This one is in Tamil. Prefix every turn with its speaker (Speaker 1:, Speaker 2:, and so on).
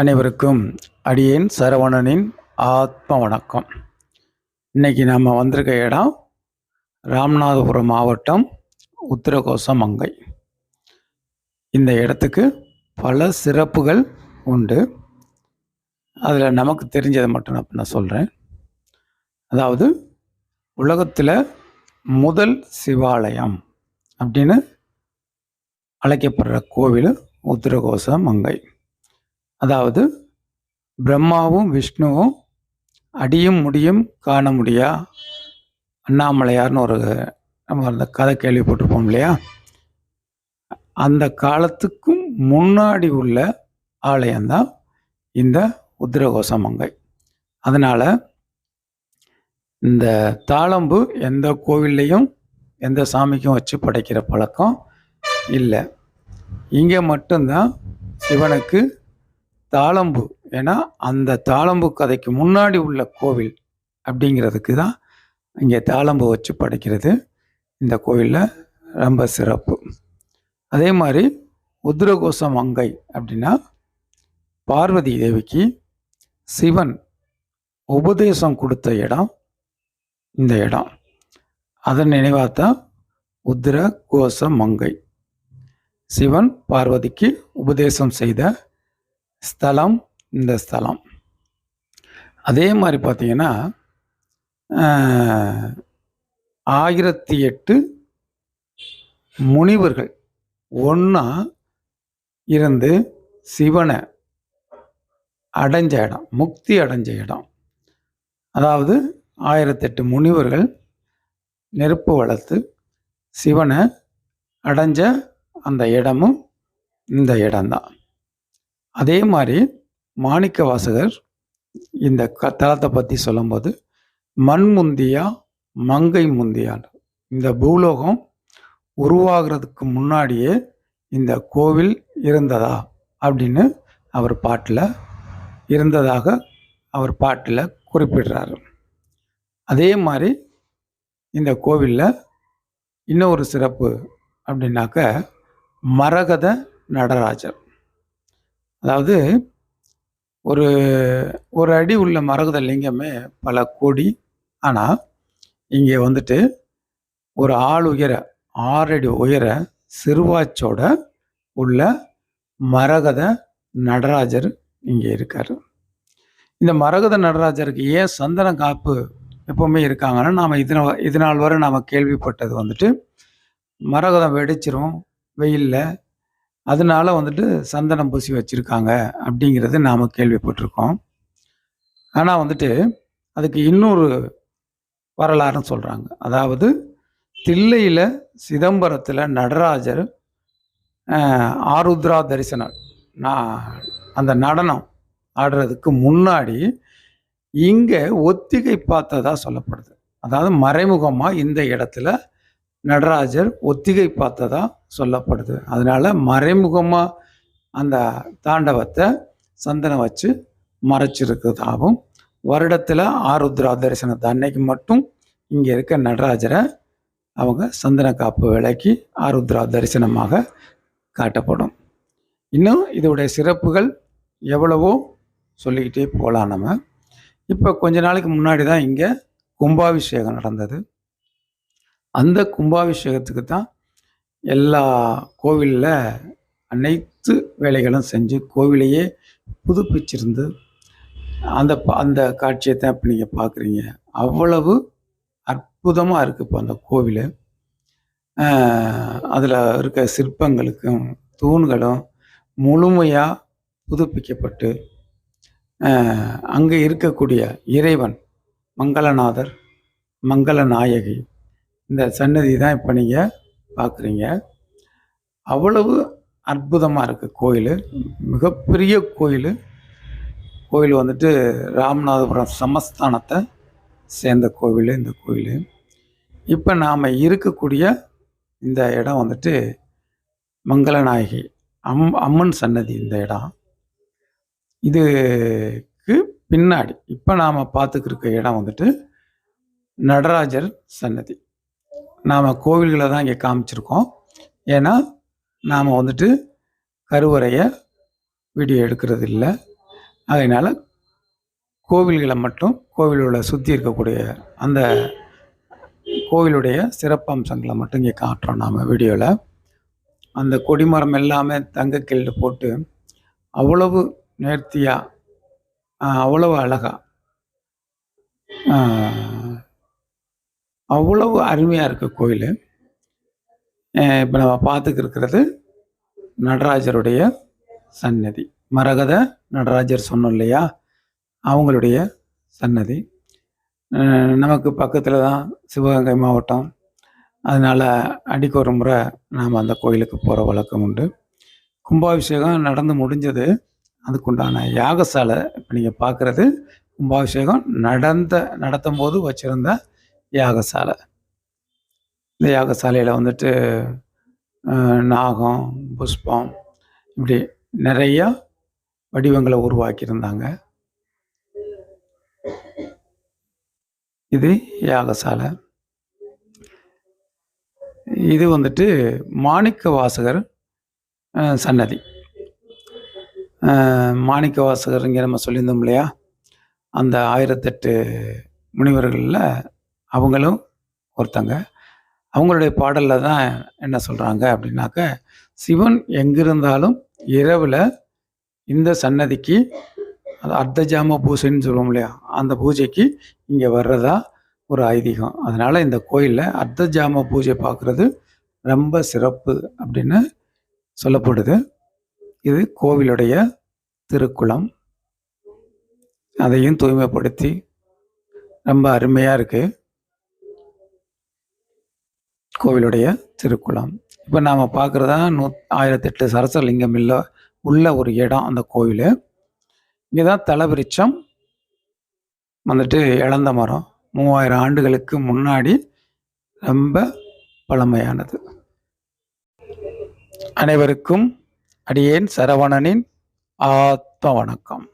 Speaker 1: அனைவருக்கும் அடியேன் சரவணனின் ஆத்ம வணக்கம். இன்னைக்கு நாம் வந்திருக்க இடம் ராமநாதபுரம் மாவட்டம் உத்திரகோசமங்கை இந்த இடத்துக்கு பல சிறப்புகள் உண்டு. அதில் நமக்கு தெரிஞ்சதை மட்டும் நான் நான் சொல்கிறேன் அதாவது உலகத்தில் முதல் சிவாலயம் அப்படின்னு அழைக்கப்படுற கோவில் உத்திரகோசமங்கை அதாவது பிரம்மாவும் விஷ்ணுவும் அடியும் முடியும் காண முடியா? அண்ணாமலையார்னு ஒரு நம்ம அந்த கதை கேள்விப்பட்டிருப்போம் இல்லையா? அந்த காலத்துக்கும் முன்னாடி உள்ள ஆலயம்தான் இந்த உத்திரகோச மங்கை. அதனால் இந்த தாளம்பு எந்த கோவில்லையும் எந்த சாமிக்கும் வச்சு படைக்கிற பழக்கம் இல்லை. இங்கே மட்டும்தான் சிவனுக்கு தாளம்பு. ஏன்னா அந்த தாளம்பு கதைக்கு முன்னாடி உள்ள கோவில் அப்படிங்கிறதுக்கு தான் இங்கே தாளம்பு வச்சு படைக்கிறது. இந்த கோவிலில் ரொம்ப சிறப்பு. அதே மாதிரி உத்ரகோச மங்கை அப்படின்னா பார்வதி தேவிக்கு சிவன் உபதேசம் கொடுத்த இடம் இந்த இடம். அதன் நினைவாகத்தான் உத்திர கோச மங்கை. சிவன் பார்வதிக்கு உபதேசம் செய்த ஸ்தலம் இந்த ஸ்தலம். அதே மாதிரி பார்த்தீங்கன்னா ஆயிரத்தி எட்டு முனிவர்கள் ஒன்றா இருந்து சிவனை அடைஞ்ச இடம் முக்தி அடைஞ்ச இடம். அதாவது ஆயிரத்தெட்டு முனிவர்கள் நெருப்பு வளர்த்து சிவனை அடைஞ்ச அந்த இடமும் இந்த இடம்தான். அதே மாதிரி மாணிக்க வாசகர் இந்த க பற்றி சொல்லும்போது மண் முந்தியா மங்கை முந்தியான் இந்த பூலோகம் உருவாகிறதுக்கு முன்னாடியே இந்த கோவில் இருந்ததா? அப்படின்னு அவர் பாட்டில் இருந்ததாக அவர் பாட்டில் குறிப்பிடுறாரு. அதே மாதிரி இந்த கோவிலில் இன்னொரு சிறப்பு அப்படின்னாக்க மரகத நடராஜர். அதாவது ஒரு ஒரு அடி உள்ள மரகத லிங்கமே பல கோடி. ஆனால் இங்கே வந்துட்டு ஒரு ஆள் உயர ஆறடி உயர சிறுவாச்சோட உள்ள மரகத நடராஜர் இங்கே இருக்கார். இந்த மரகத நடராஜருக்கு ஏன் சந்தன காப்பு எப்போவுமே இருக்காங்கன்னா நாம் இதன இதனால் வரை நாம் கேள்விப்பட்டது வந்துட்டு மரகதம் வெடிச்சிரும் வெயிலில் அதனால வந்துட்டு சந்தனம் பூசி வச்சுருக்காங்க அப்படிங்கிறது நாம் கேள்விப்பட்டிருக்கோம். ஆனால் வந்துட்டு அதுக்கு இன்னொரு வரலாறுன்னு சொல்கிறாங்க அதாவது தில்லையில் சிதம்பரத்தில் நடராஜர் ஆருத்ரா தரிசனம் நான் அந்த நடனம் ஆடுறதுக்கு முன்னாடி இங்கே ஒத்திகை பார்த்ததா சொல்லப்படுது. அதாவது மறைமுகமாக இந்த இடத்துல நடராஜர் ஒத்திகை பார்த்ததா சொல்லப்படுது. அதனால் மறைமுகமாக அந்த தாண்டவத்தை சந்தனம் வச்சு மறைச்சிருக்கிறதாகவும் வருடத்தில் ஆருத்ரா தரிசனத்தை அன்னைக்கு மட்டும் இங்கே இருக்க நடராஜரை அவங்க சந்தன காப்பு விலைக்கு ஆருத்ரா தரிசனமாக காட்டப்படும். இன்னும் இதோடைய சிறப்புகள் எவ்வளவோ சொல்லிக்கிட்டே போகலாம் நம்ம. இப்போ கொஞ்ச நாளைக்கு முன்னாடி தான் இங்கே கும்பாபிஷேகம் நடந்தது. அந்த கும்பாபிஷேகத்துக்கு தான் எல்லா கோவிலில் அனைத்து வேலைகளும் செஞ்சு கோவிலையே புதுப்பிச்சிருந்து அந்த ப- அந்த காட்சியை தான் இப்போ நீங்கள் பார்க்குறீங்க அவ்வளவு அற்புதமாக இருக்குது இப்போ அந்த கோவில். அதில் இருக்க சிற்பங்களுக்கும் தூண்களும் முழுமையாக புதுப்பிக்கப்பட்டு அங்கே இருக்கக்கூடிய இறைவன் மங்களநாதர் மங்களநாயகி இந்த சன்னதி தான் இப்போ நீங்கள் பார்க்குறீங்க அவ்வளவு அற்புதமாக இருக்குது கோயில். மிகப்பெரிய கோயில். கோயில் வந்துட்டு ராமநாதபுரம் சமஸ்தானத்தை சேர்ந்த கோவில் இந்த கோயில். இப்போ நாம் இருக்கக்கூடிய இந்த இடம் வந்துட்டு மங்களநாயகி அம் அம்மன் சன்னதி இந்த இடம். இதுக்கு பின்னாடி இப்போ நாம் பார்த்துக்கிருக்க இடம் வந்துட்டு நடராஜர் சன்னதி. நாம் கோவில்களை தான் இங்கே காமிச்சிருக்கோம். ஏன்னா நாம் வந்துட்டு கருவறையை வீடியோ எடுக்கிறது இல்லை அதனால் கோவில்களை மட்டும் கோவிலோட சுற்றி இருக்கக்கூடிய அந்த கோவிலுடைய சிறப்பம்சங்களை மட்டும் இங்கே காட்டுறோம் நாம் வீடியோவில் அந்த கொடிமரம் எல்லாமே தங்க போட்டு அவ்வளவு நேர்த்தியாக அவ்வளவு அழகாக அவ்வளவு அருமையாக இருக்க கோயில். இப்போ நம்ம பார்த்துக்கு இருக்கிறது நடராஜருடைய சன்னதி. மரகத நடராஜர் சொன்னோம் இல்லையா? அவங்களுடைய சன்னதி. நமக்கு பக்கத்தில் தான் சிவகங்கை மாவட்டம். அதனால் அடிக்கு ஒரு முறை நாம் அந்த கோயிலுக்கு போகிற வழக்கம் உண்டு. கும்பாபிஷேகம் நடந்து முடிஞ்சது. அதுக்குண்டான யாகசாலை இப்போ நீங்கள் பார்க்குறது கும்பாபிஷேகம் நடந்த நடத்தும் போது வச்சுருந்த யாகசாலை. இந்த யாகசாலையில் வந்துட்டு நாகம் புஷ்பம் இப்படி நிறையா வடிவங்களை உருவாக்கியிருந்தாங்க. இது யாகசாலை. இது வந்துட்டு மாணிக்க வாசகர் சன்னதி. மாணிக்க வாசகர் இங்கே நம்ம சொல்லியிருந்தோம் இல்லையா? அந்த ஆயிரத்தெட்டு முனிவர்களில் அவங்களும் ஒருத்தங்க. அவங்களுடைய பாடலில் தான் என்ன சொல்கிறாங்க அப்படின்னாக்க சிவன் எங்கிருந்தாலும் இரவில் இந்த சன்னதிக்கு அது அர்த்தஜாம பூஜைன்னு சொல்லுவோம் இல்லையா அந்த பூஜைக்கு இங்கே வர்றதா ஒரு ஐதீகம். அதனால் இந்த கோயிலில் அர்த்தஜாம பூஜை பார்க்குறது ரொம்ப சிறப்பு அப்படின்னு சொல்லப்படுது. இது கோவிலுடைய திருக்குளம். அதையும் தூய்மைப்படுத்தி ரொம்ப அருமையாக இருக்குது கோவிலுடைய திருக்குளம். இப்போ நாம் பார்க்குறதா நூ ஆயிரத்தெட்டு சரசலிங்கம் இல்லை உள்ள ஒரு இடம் அந்த கோவில். இங்கே தான் தலவிருச்சம் வந்துட்டு இழந்த மரம். மூவாயிரம் ஆண்டுகளுக்கு முன்னாடி ரொம்ப பழமையானது. அனைவருக்கும் அடியேன் சரவணனின் ஆத்ம வணக்கம்.